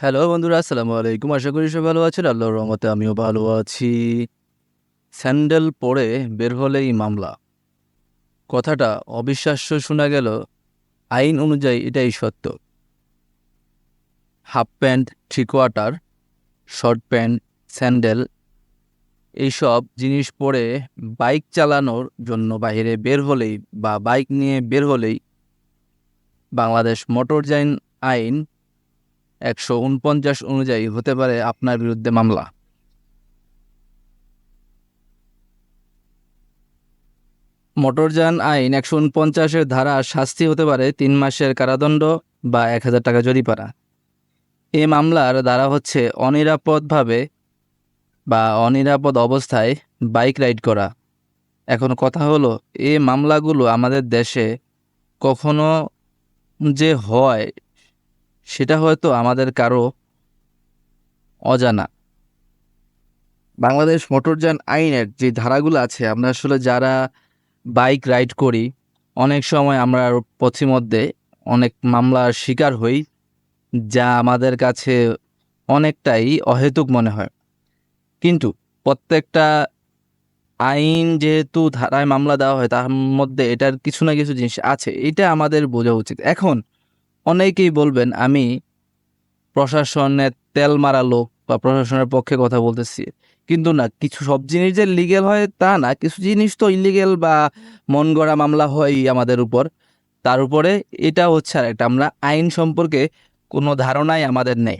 Hello বন্ধুরা, আসসালামু আলাইকুম। আশা করি সবাই ভালো আছেন। আল্লাহর রহমতে আমিও ভালো আছি। স্যান্ডেল পরে বের হলেই মামলা। কথাটা অবিশ্বাস্য শোনা গেল। আইন অনুযায়ী এটাই সত্য। Half pant three quarter short pant, sandal, এইসব জিনিস পরে বাইক চালানোর জন্য বাইরে বের হলেই বা বাইক নিয়ে বের হলেই বাংলাদেশ মোটর আইন একশো উনপঞ্চাশ অনুযায়ী হতে পারে আপনার বিরুদ্ধে মামলা। মোটরযান আইন একশো উনপঞ্চাশের ধারা শাস্তি হতে পারে তিন মাসের কারাদণ্ড বা এক হাজার টাকা জরিমানা এ মামলার ধারা হচ্ছে অনিরাপদভাবে বা অনিরাপদ অবস্থায় বাইক রাইড করা। এখন কথা হলো, এ মামলাগুলো আমাদের দেশে কখনো যে হয় সেটা হয়তো আমাদের কারও অজানা। বাংলাদেশ মোটরযান আইনের যে ধারাগুলো আছে, আমরা আসলে যারা বাইক রাইড করি, অনেক সময় আমরা পথিমধ্যে অনেক মামলার শিকার হই, যা আমাদের কাছে অনেকটাই অহেতুক মনে হয়। কিন্তু প্রত্যেকটা আইন যেহেতু ধারায় মামলা দেওয়া হয়, তার মধ্যে এটার কিছু না কিছু জিনিস আছে, এটা আমাদের বোঝা উচিত। এখন অনেকেই বলবেন, আমি প্রশাসনের তেল মারা লোক বা প্রশাসনের পক্ষে কথা বলতেছি। কিন্তু না, কিছু সব জিনিস যে লিগেল হয় তা না, কিছু জিনিস তো ইলিগেল বা মন গড়া মামলা হয়ই আমাদের উপর। তার উপরে এটা হচ্ছে আর একটা আমরা আইন সম্পর্কে কোনো ধারণাই আমাদের নেই।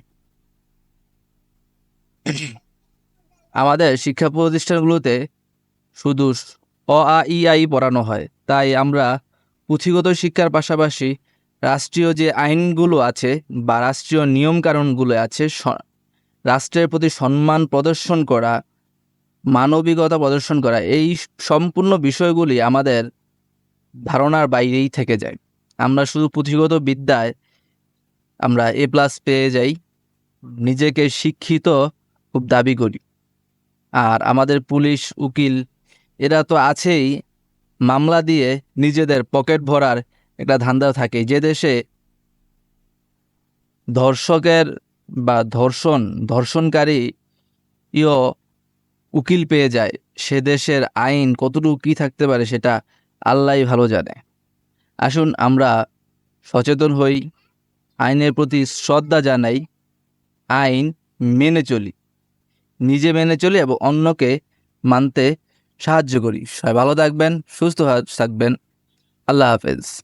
আমাদের শিক্ষা প্রতিষ্ঠানগুলোতে শুধু অ আ ই আই পড়ানো হয়, তাই আমরা পুঁথিগত শিক্ষার পাশাপাশি রাষ্ট্রীয় যে আইনগুলো আছে বা রাষ্ট্রীয় নিয়মকানুনগুলো আছে রাষ্ট্রের প্রতি সম্মান প্রদর্শন করা, মানবিকতা প্রদর্শন করা, এই সম্পূর্ণ বিষয়গুলি আমাদের ধারণার বাইরেই থেকে যায়। আমরা শুধু পুঁথিগত বিদ্যায় আমরা এ প্লাস পেয়ে যাই, নিজেকে শিক্ষিত খুব দাবি করি। আর আমাদের পুলিশ, উকিল, এরা তো আছেই, মামলা দিয়ে নিজেদের পকেট ভরার একটা ধান্দা থাকে যে দেশে ধর্ষকের বা ধর্ষণ ধর্ষণকারী ইও উকিল পেয়ে যায়। সে দেশের আইন কতটুকু কী থাকতে পারে সেটা আল্লাহই ভালো জানে। আসুন আমরা সচেতন হই, আইনের প্রতি শ্রদ্ধা জানাই, আইন মেনে চলি, নিজে মেনে চলি এবং অন্যকে মানতে সাহায্য করি। সবাই ভালো থাকবেন, সুস্থ থাকবেন, আল্লাহ হাফেজ।